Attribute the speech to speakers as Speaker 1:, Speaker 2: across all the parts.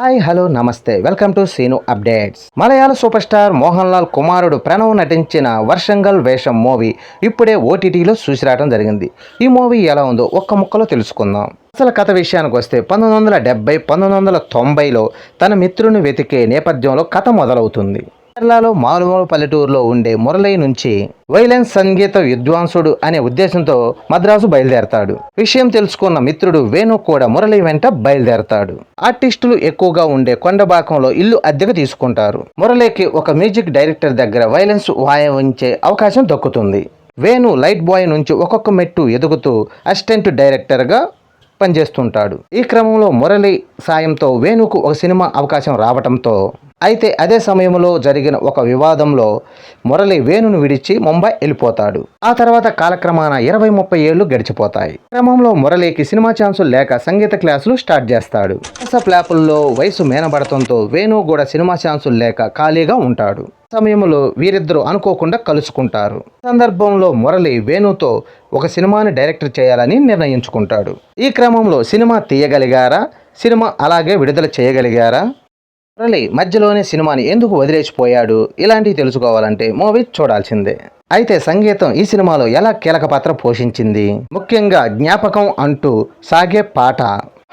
Speaker 1: Hi hello నమస్తే. Welcome to Seenu updates. Malayalam super star Mohan Lal కుమారుడు ప్రణవ్ నటించిన వర్షంగల్ వేషం మూవీ ఇప్పుడే ఓటీటీలో చూసి రావడం జరిగింది. ఈ మూవీ ఎలా ఉందో ఒక్క ముక్కలో తెలుసుకుందాం. అసలు కథ విషయానికి వస్తే పంతొమ్మిది వందల డెబ్బై పంతొమ్మిది వందల తొంభైలో తన మిత్రుని వెతికే నేపథ్యంలో కథ మొదలవుతుంది. కేరళలో మారుమూల పల్లెటూరులో ఉండే మురళి నుంచి వైలెన్స్ సంగీత విద్వాంసుడు అనే ఉద్దేశంతో మద్రాసు బయలుదేరతాడు. విషయం తెలుసుకున్న మిత్రుడు వేణు కూడా మురళి వెంట బయలుదేరతాడు. ఆర్టిస్టులు ఎక్కువగా ఉండే కొండబాకంలో ఇల్లు అద్దెకు తీసుకుంటారు. మురళికి ఒక మ్యూజిక్ డైరెక్టర్ దగ్గర వైలెన్స్ వాయించే అవకాశం దక్కుతుంది. వేణు లైట్ బాయ్ నుంచి ఒక్కొక్క మెట్టు ఎదుగుతూ అసిస్టెంట్ డైరెక్టర్గా పనిచేస్తుంటాడు. ఈ క్రమంలో మురళి సాయంతో వేణుకు ఒక సినిమా అవకాశం రావటంతో అయితే అదే సమయంలో జరిగిన ఒక వివాదంలో మురళి వేణును విడిచి ముంబై వెళ్ళిపోతాడు. ఆ తర్వాత కాలక్రమాన ఇరవై ముప్పై ఏళ్ళు గడిచిపోతాయి. క్రమంలో మురళికి సినిమా ఛాన్సులు లేక సంగీత క్లాసులు స్టార్ట్ చేస్తాడు. వాట్సాప్ వయసు మేనబడటంతో వేణు కూడా సినిమా ఛాన్సులు లేక ఖాళీగా ఉంటాడు. సమయంలో వీరిద్దరూ అనుకోకుండా కలుసుకుంటారు. సందర్భంలో మురళి వేణుతో ఒక సినిమాని డైరెక్టర్ చేయాలని నిర్ణయించుకుంటాడు. ఈ క్రమంలో సినిమా తీయగలిగారా? సినిమా అలాగే విడుదల చేయగలిగారా? మురళి మధ్యలోనే సినిమాని ఎందుకు వదిలేసిపోయాడు? ఇలాంటివి తెలుసుకోవాలంటే మూవీ చూడాల్సిందే. అయితే సంగీతం ఈ సినిమాలో ఎలా కీలక పాత్ర పోషించింది? ముఖ్యంగా జ్ఞాపకం అంటూ సాగే పాట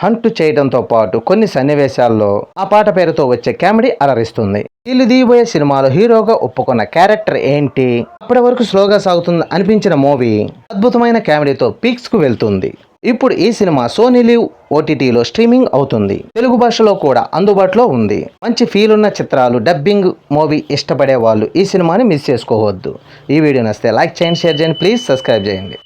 Speaker 1: హంటు చేయడంతో పాటు కొన్ని సన్నివేశాల్లో ఆ పాట పేరుతో వచ్చే కామెడీ అలరిస్తుంది. వీళ్ళు సినిమాలో హీరోగా ఒప్పుకున్న క్యారెక్టర్ ఏంటి? అప్పటి వరకు స్లోగా సాగుతుంది అనిపించిన మూవీ అద్భుతమైన కామెడీతో పీక్స్కు వెళ్తుంది. ఇప్పుడు ఈ సినిమా సోనీ లివ్ ఓటీటీలో స్ట్రీమింగ్ అవుతుంది. తెలుగు భాషలో కూడా అందుబాటులో ఉంది. మంచి ఫీల్ ఉన్న చిత్రాలు డబ్బింగ్ మూవీ ఇష్టపడే వాళ్ళు ఈ సినిమాని మిస్ చేసుకోవద్దు. ఈ వీడియో నస్తే లైక్ చేయండి షేర్ చేయండి ప్లీజ్ సబ్స్క్రైబ్ చేయండి.